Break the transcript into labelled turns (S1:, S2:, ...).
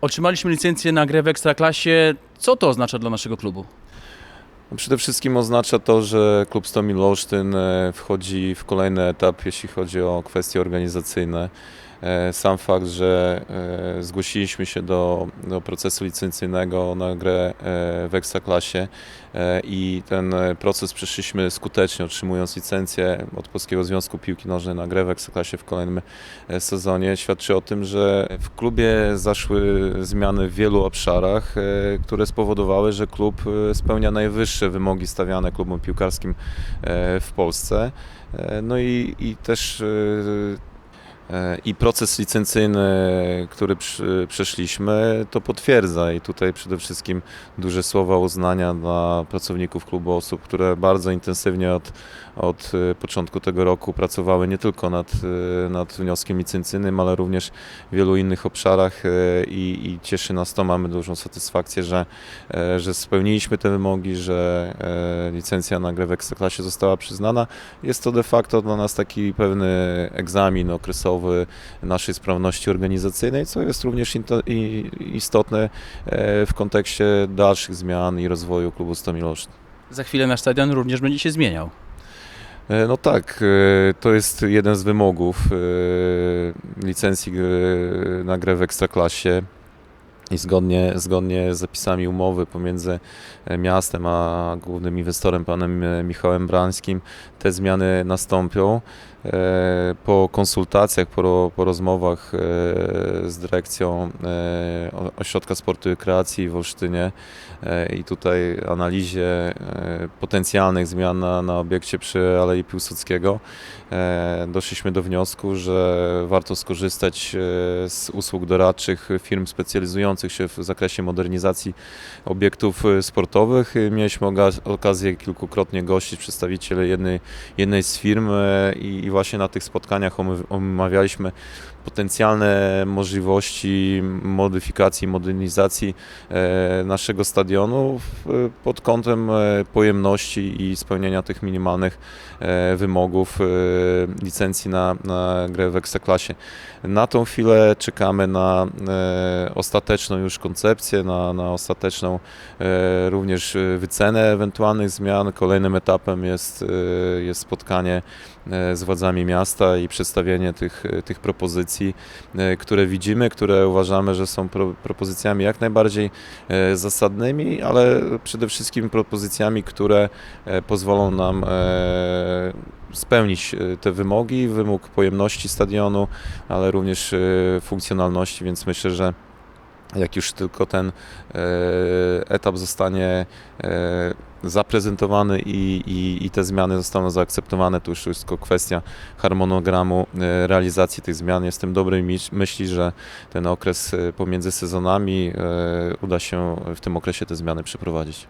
S1: Otrzymaliśmy licencję na grę w Ekstraklasie. Co to oznacza dla naszego klubu?
S2: No Przede wszystkim oznacza to, że klub Stomil Olsztyn e, wchodzi w kolejny etap, jeśli chodzi o kwestie organizacyjne. E, Sam fakt, że e, zgłosiliśmy się do, do procesu licencyjnego na grę e, w Ekstraklasie i ten proces przeszliśmy skutecznie, otrzymując licencję od Polskiego Związku Piłki Nożnej na grę w Ekstraklasie w kolejnym sezonie, świadczy o tym, że w klubie zaszły zmiany w wielu obszarach, które spowodowały, że klub spełnia najwyższe wymogi stawiane klubom piłkarskim w Polsce. No i, i też i proces licencyjny, który przeszliśmy, to potwierdza. I tutaj przede wszystkim duże słowa uznania dla pracowników klubu osób, które bardzo intensywnie od, od e, początku tego roku pracowały nie tylko nad, e, nad wnioskiem licencyjnym, ale również w wielu innych obszarach e, i, i cieszy nas to, mamy dużą satysfakcję, że, e, że spełniliśmy te wymogi, że e, licencja na grę w Ekstraklasie została przyznana. Jest to de facto dla nas taki pewny egzamin okresowy naszej sprawności organizacyjnej, co jest również istotne e, w kontekście dalszych zmian i rozwoju klubu Stomil Olsztyn.
S1: Za chwilę nasz stadion również będzie się zmieniał.
S2: E, No tak, e, to jest jeden z wymogów licencji na grę w Ekstraklasie i zgodnie, zgodnie z zapisami umowy pomiędzy miastem a głównym inwestorem, panem Michałem Brańskim, te zmiany nastąpią. E, Po konsultacjach, po, po rozmowach e, z dyrekcją e, Ośrodka Sportu i Rekreacji w Olsztynie i tutaj analizie potencjalnych zmian na, na obiekcie przy Alei Piłsudskiego doszliśmy do wniosku, że warto skorzystać z usług doradczych firm specjalizujących się w zakresie modernizacji obiektów sportowych. Mieliśmy okazję kilkukrotnie gościć przedstawicieli jednej, jednej z firm i, i właśnie na tych spotkaniach omawialiśmy potencjalne możliwości modyfikacji, modernizacji e, naszego stadionu pod kątem e, pojemności i spełnienia tych minimalnych e, wymogów licencji na, na grę w Ekstraklasie. Na tą chwilę czekamy na ostateczną już koncepcję, na, na ostateczną również wycenę ewentualnych zmian. Kolejnym etapem jest, jest spotkanie z władzami miasta i przedstawienie tych, tych propozycji, e, które widzimy, które uważamy, że są pro, propozycjami jak najbardziej e, zasadnymi, ale przede wszystkim propozycjami, które e, pozwolą nam spełnić te wymogi, wymóg pojemności stadionu, ale również funkcjonalności, więc myślę, że jak już tylko ten etap zostanie zaprezentowany i, i, i te zmiany zostaną zaakceptowane, to już tylko kwestia harmonogramu e, realizacji tych zmian. Jestem dobrej myśli, że ten okres e, pomiędzy sezonami e, uda się w tym okresie te zmiany przeprowadzić.